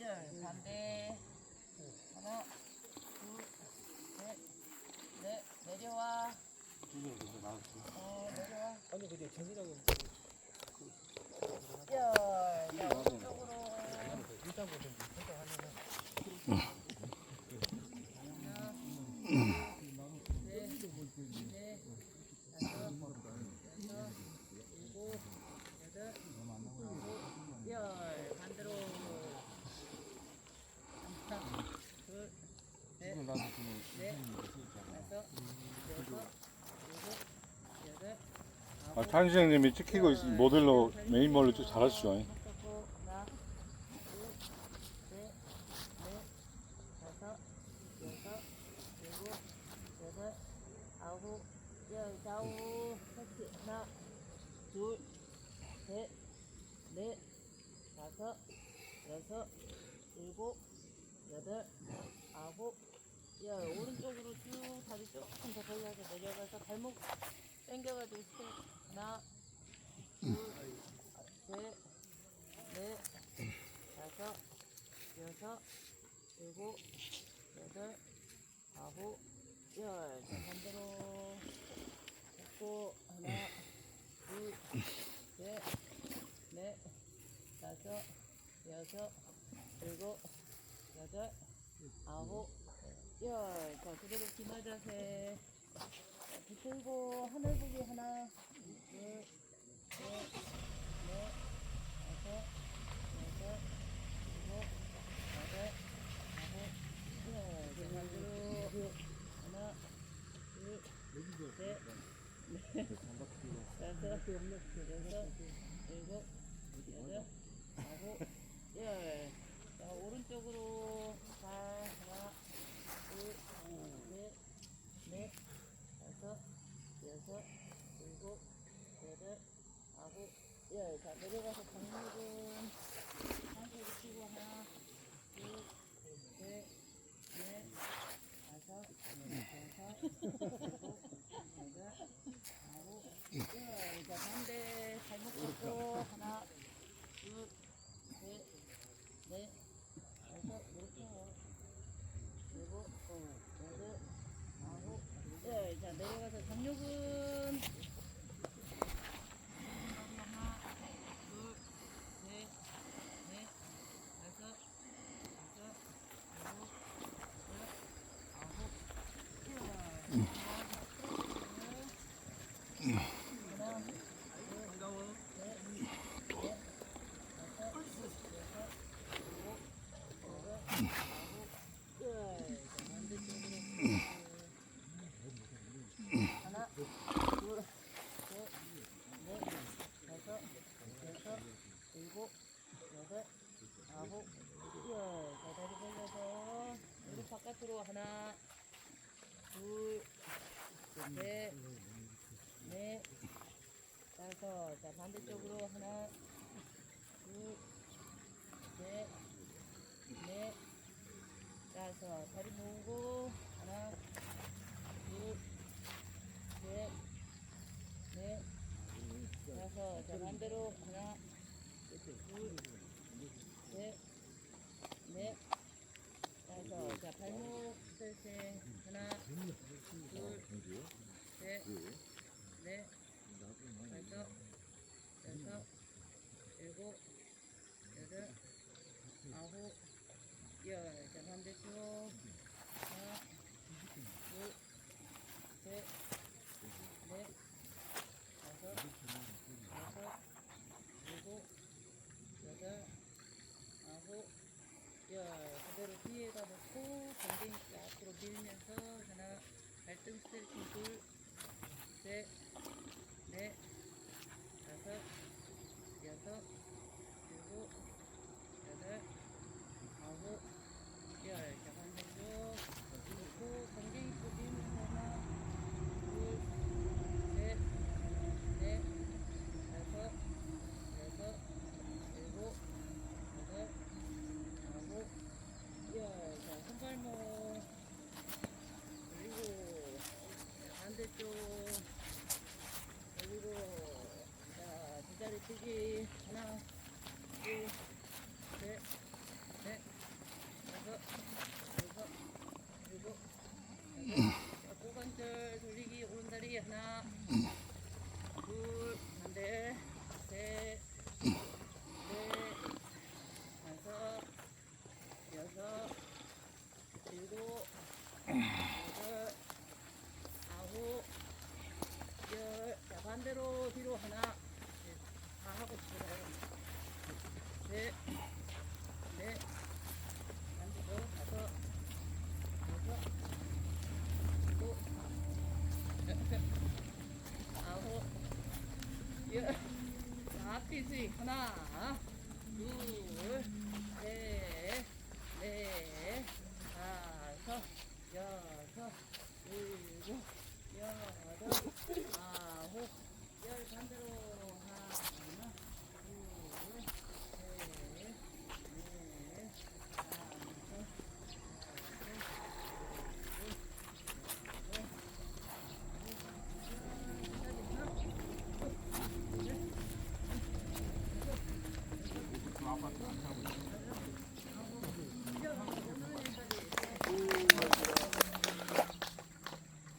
열. 내려와. 어, 내려와. 아니. 자, 오른쪽으로. 일단 생각하면은 열 반대로 하나 아, 찬시장님이 찍히고 있, 모델로 메인 모델로 좀 잘하시죠. 아홉 열 터치 하나 둘 셋 넷 다섯 여섯 일곱 여덟 아홉 열 오른쪽으로 쭉 다리 조금 더 벌려서 내려가서 발목 당겨가지고 스텝 하나 둘셋넷 다섯 여섯 일곱 여덟 아홉 열. 자, 반대로 잡고 하나 둘셋넷 다섯 여섯 일곱 여덟 아홉 열. 자 그대로 기마 자세. 자, 붙들고 하늘 보기 하나 둘셋넷 다섯 여섯 일곱 여덟 아홉 열. 자 반대로 하나 둘 셋 넷 다섯 여섯 일곱 여덟 아홉 열. 자 오른쪽으로 발 하나 둘셋넷 다섯 여섯 일곱 여덟 열. 자 내려가서 정목은 한개 붙이고 하나 둘 셋 넷 다섯 여섯 일곱 여덟 아홉 열. 자 반대 발목 잡고 하나 둘셋넷 다섯 이렇게 일곱 어, 여덟 아홉 열. 자 내려가서 정육은 하나 둘셋넷 다섯 여섯 일곱 여덟 아홉 열. 하나 반가워 하나, 둘, 셋, 넷, 다섯, 여섯, 일곱, 여덟, 아홉, 열. 자, 다리 벌려서 무릎 바깥으로 하나, 둘, 셋, 넷, 다섯. 자, 반대쪽으로 하나, 둘, 셋, 넷, 다섯. 다리 모으고 하나, 둘, 셋, 넷, 다섯. 자, 반대로 하나, 둘, 셋, 넷, 다섯. 자, 발목 설치. 하나, 둘, 셋, 넷, 다섯, 여섯, 일곱, 여덟, 아홉, 열. 자, 반대쪽. 하나, 둘, 셋, 넷, 다섯, 여섯, 일곱, 여덟, 아홉, 열. 그대로 뒤에다 놓고 공댕이 앞으로 밀면서 하나, 발등 스트레칭 둘, 셋, Sige. Now. Sige. Sige. Sige. Lago. Lago. Lago. Ako kan sa suligi ko ng dali. Na. Good. 스윙. 하나,